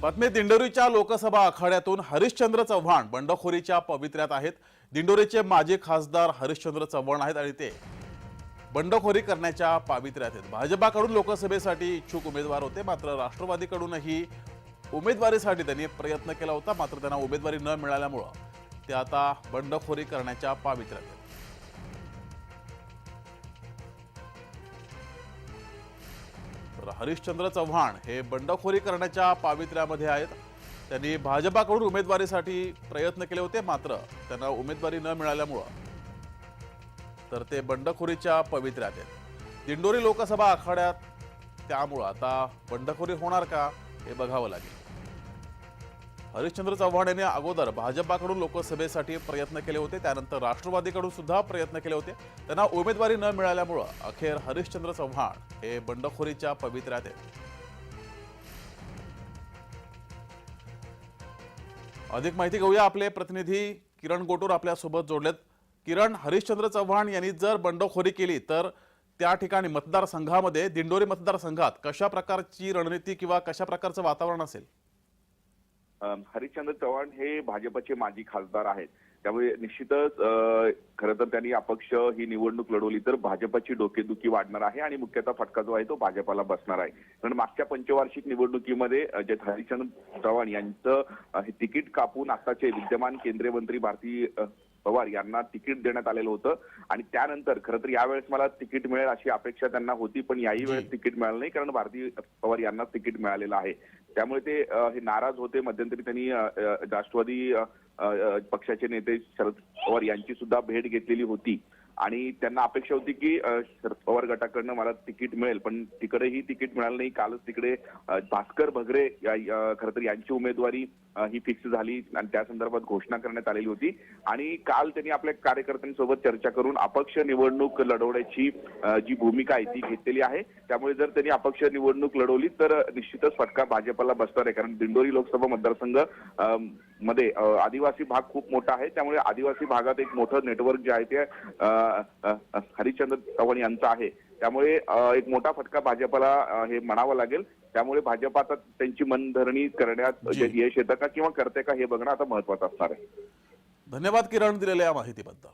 बातमी दिंडोरीच्या लोकसभा आखाड्यातून हरिश्चंद्र चव्हाण बंडखोरीच्या पवित्र्यात आहेत. दिंडोरीचे माजी खासदार हरिश्चंद्र चव्हाण आहेत आणि ते बंडखोरी करण्याच्या पावित्र्यात आहेत. भाजपाकडून लोकसभेसाठी इच्छुक उमेदवार होते मात्र राष्ट्रवादीकडूनही उमेदवारीसाठी त्यांनी प्रयत्न केला होता मात्र त्यांना उमेदवारी न मिळाल्यामुळं ते आता बंडखोरी करण्याच्या पावित्र्यात आहेत. तर हरिश्चंद्र चव्हाण हे बंडखोरी करण्याच्या पावित्र्यामध्ये आहेत. त्यांनी भाजपाकडून उमेदवारीसाठी प्रयत्न केले होते मात्र त्यांना उमेदवारी न मिळाल्यामुळं. तर ते बंडखोरीच्या पवित्र्यात आहेत. दिंडोरी लोकसभा आखाड्यात त्यामुळं आता बंडखोरी होणार का हे बघावं लागेल. हरिश्चंद्र चव्हाण यांनी अगोदर भाजपाकडून लोकसभेसाठी प्रयत्न केले होते त्यानंतर राष्ट्रवादीकडून सुद्धा प्रयत्न केले होते. त्यांना उमेदवारी न मिळाल्यामुळं अखेर हरिश्चंद्र चव्हाण हे बंडखोरीच्या पवित्र्यात आहेत. अधिक माहिती घेऊया आपले प्रतिनिधी किरण गोटूर आपल्यासोबत जोडलेत. किरण हरिश्चंद्र चव्हाण यांनी जर बंडखोरी केली तर त्या ठिकाणी मतदारसंघामध्ये दिंडोरी मतदारसंघात कशा प्रकारची रणनीती किंवा कशा प्रकारचं वातावरण असेल? हरिश्चंद्र चव्हाण हे भाजपचे माजी खासदार आहेत. त्यामुळे निश्चितच खरं तर त्यांनी अपक्ष ही निवडणूक लढवली तर भाजपची डोकेदुखी वाढणार आहे आणि मुख्यतः फटका जो आहे तो भाजपाला बसणार आहे. कारण मागच्या पंचवार्षिक निवडणुकीमध्ये जे हरिश्चंद्र चव्हाण यांचं हे तिकीट कापून आताचे विद्यमान केंद्रीय मंत्री भारती पवार यांना तिकीट देण्यात आलेलं होतं. आणि त्यानंतर खरं तर यावेळेस मला तिकीट मिळेल अशी अपेक्षा त्यांना होती पण याही. वेळेस तिकीट मिळालं नाही कारण भारती पवार यांना तिकीट मिळालेलं आहे. त्यामुळे ते हे नाराज होते. मध्यंतरी त्यांनी राष्ट्रवादी पक्षाचे नेते शरद पवार यांची सुद्धा भेट घेतलेली होती. आणि त्यांना अपेक्षा होती की शरद पवार गटाकडनं मला तिकीट मिळेल पण तिकडेही तिकीट मिळालं नाही. कालच तिकडे भास्कर भगरे खर खरं तर यांची उमेदवारी ही फिक्स झाली आणि त्या संदर्भात घोषणा करण्यात आलेली होती. आणि काल त्यांनी आपल्या कार्यकर्त्यांसोबत चर्चा करून अपक्ष निवडणूक लढवण्याची जी भूमिका आहे ती घेतलेली आहे. त्यामुळे जर त्यांनी अपक्ष निवडणूक लढवली तर निश्चितच फटका भाजपला बसणार आहे. कारण दिंडोरी लोकसभा मतदारसंघ मध्ये आदिवासी भाग खूप मोठा आहे. त्यामुळे आदिवासी भागात एक मोठं नेटवर्क जे आहे ते हरिश्चंद्र चव्हाण यांचं आहे. त्यामुळे एक मोठा फटका भाजपला हे म्हणावं लागेल. त्यामुळे भाजप आता त्यांची मनधरणी करण्यात. यश येतं का किंवा करते का हे बघणं आता महत्वाचं असणार आहे. धन्यवाद किरण दिलेल्या माहितीबद्दल.